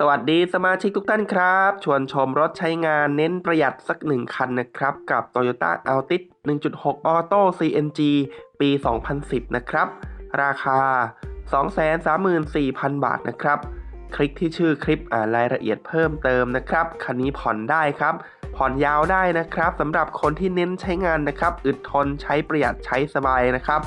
สวัสดีสมาชิกทุกท่านครับ ชวนชมรถใช้งานเน้นประหยัดสักหนึ่งคันนะครับ กับ Toyota Altis 1.6 Auto CNG ปี 2010 นะครับ ราคา 234,000 บาทนะครับ คลิกที่ชื่อคลิปอ่านรายละเอียดเพิ่มเติมนะครับ คันนี้ผ่อนได้ครับ ผ่อนยาวได้นะครับสำหรับคนที่เน้นใช้งานนะครับ อึดทนใช้ประหยัดใช้สบายนะครับ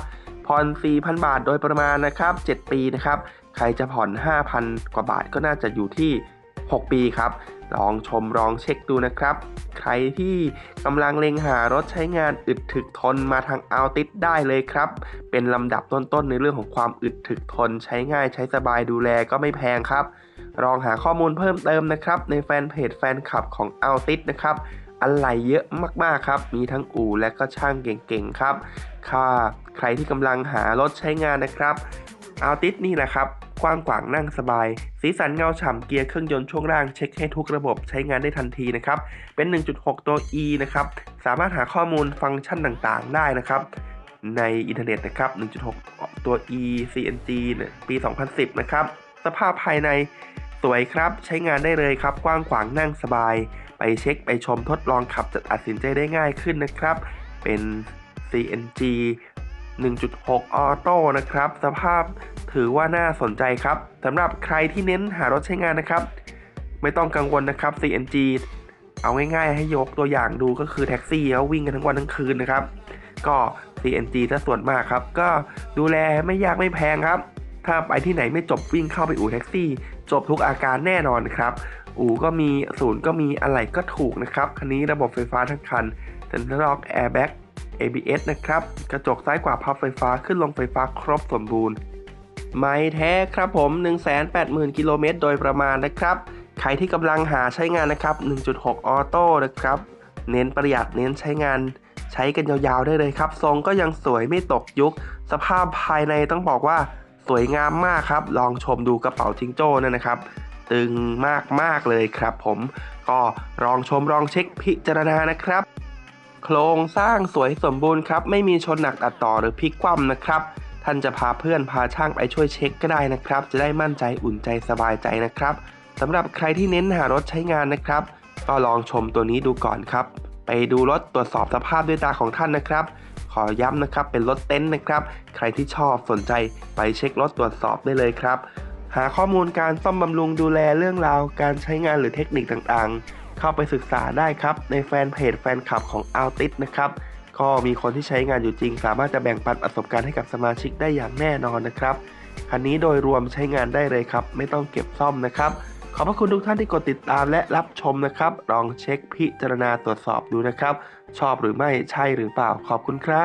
ผ่อน 4,000 บาทโดยประมาณนะครับ 7 ปีนะครับ ใครจะผ่อน 5,000 กว่าบาทก็น่าจะอยู่ที่ 6 ปีครับ ลองชมลองเช็คดูนะครับ ใครที่กำลังเล็งหารถใช้งานอึดถึกทนมาทางเอาติดได้เลยครับ เป็นลำดับต้นๆในเรื่องของความอึดถึกทน ใช้ง่ายใช้สบายดูแลก็ไม่แพงครับ ลองหาข้อมูลเพิ่มเติมนะครับ ในแฟนเพจแฟนคลับของเอาติดนะครับอะไรเยอะมากๆครับ มีทั้งอู่และก็ช่างเก่งๆครับ ค่ะ ใครที่กำลังหารถใช้งานนะครับ อาติสนี่แหละครับ กว้างขวางนั่งสบาย สีสันเงาฉ่ำเกียร์เครื่องยนต์ช่วงล่างเช็คให้ทุกระบบใช้งานได้ทันทีนะครับ เป็น 1.6 ตัว E นะครับ สามารถหาข้อมูลฟังก์ชันต่างๆ ได้นะครับในอินเทอร์เน็ตนะครับ 1.6 ตัว E CNG ปี 2010 นะครับ สภาพภายในสวยครับ ใช้งานได้เลยครับ กว้างขวางนั่งสบาย ไปเช็คไปชมทดลองขับจะตัดสินใจได้ง่ายขึ้นนะครับ เป็น CNG 1.6 ออโต้นะครับ สภาพถือว่าน่าสนใจครับสำหรับใครที่เน้นหารถใช้งานนะครับ ไม่ต้องกังวลนะครับ CNG เอาง่ายๆ ให้ยกตัวอย่างดูก็คือแท็กซี่แล้ววิ่งกันทั้งวันทั้งคืนนะครับ ก็ CNG ถ้าส่วนมากครับ ก็ดูแลไม่ยากไม่แพงครับ ถ้าไปที่ไหนไม่จบวิ่งเข้าไปอู่แท็กซี่ จบทุกอาการแน่นอนครับ อู่ก็มีศูนย์ก็มีอะไรก็ถูกนะครับ คันนี้ระบบไฟฟ้าทั้งคันเซ็นทรัลล็อกแอร์แบ็ก ABS นะครับ กระจกซ้ายขวาพับไฟฟ้าขึ้นลงไฟฟ้าครบสมบูรณ์ ไม่แท้ครับผม 180,000 กิโลเมตรโดยประมาณนะครับ ใครที่กำลังหาใช้งานนะครับ 1.6 ออโต้นะครับ เน้นประหยัดเน้นใช้งานใช้กันยาวๆได้เลยครับ ทรงก็ยังสวยไม่ตกยุค สภาพภายในต้องบอกว่าสวยงามมากครับ ลองชมดูกระเป๋าจิงโจ้นั่นนะครับ ตึงมากๆเลยครับผม ก็ลองชมลองเช็คพิจารณานะครับ โครงสร้างสวยสมบูรณ์ครับ ไม่มีชนหนักตัดต่อหรือพลิกคว่ำนะครับ ท่านจะพาเพื่อนพาช่างไปช่วยเช็คก็ได้นะครับ จะได้มั่นใจอุ่นใจสบายใจนะครับสำหรับใครที่เน้นหารถใช้งานนะครับ ก็ลองชมตัวนี้ดูก่อนครับ ไปดูรถตรวจสอบสภาพด้วยตาของท่านนะครับ ขอย้ำนะครับเป็นรถเต็นท์นะครับ ใครที่ชอบสนใจไปเช็ครถตรวจสอบได้เลยครับ หาข้อมูลการซ่อมบำรุงดูแลเรื่องราวการใช้งานหรือเทคนิคต่างๆ เข้าไปศึกษาได้ครับ ในแฟนเพจแฟนคลับของ a l t i s นะครับก็มีคนที่ใช้งานอยู่จริง สามารถจะแบ่งปันประสบการณ์ให้กับสมาชิกได้อย่างแน่นอนนะครับ คันนี้โดยรวมใช้งานได้เลยครับ ไม่ต้องเก็บซ่อมนะครับ ขอบพระคุณทุกท่านที่กดติดตามและรับชมนะครับ ลองเช็คพิจารณาตรวจสอบดูนะครับ ชอบหรือไม่ใช่หรือเปล่าขอบคุณครับ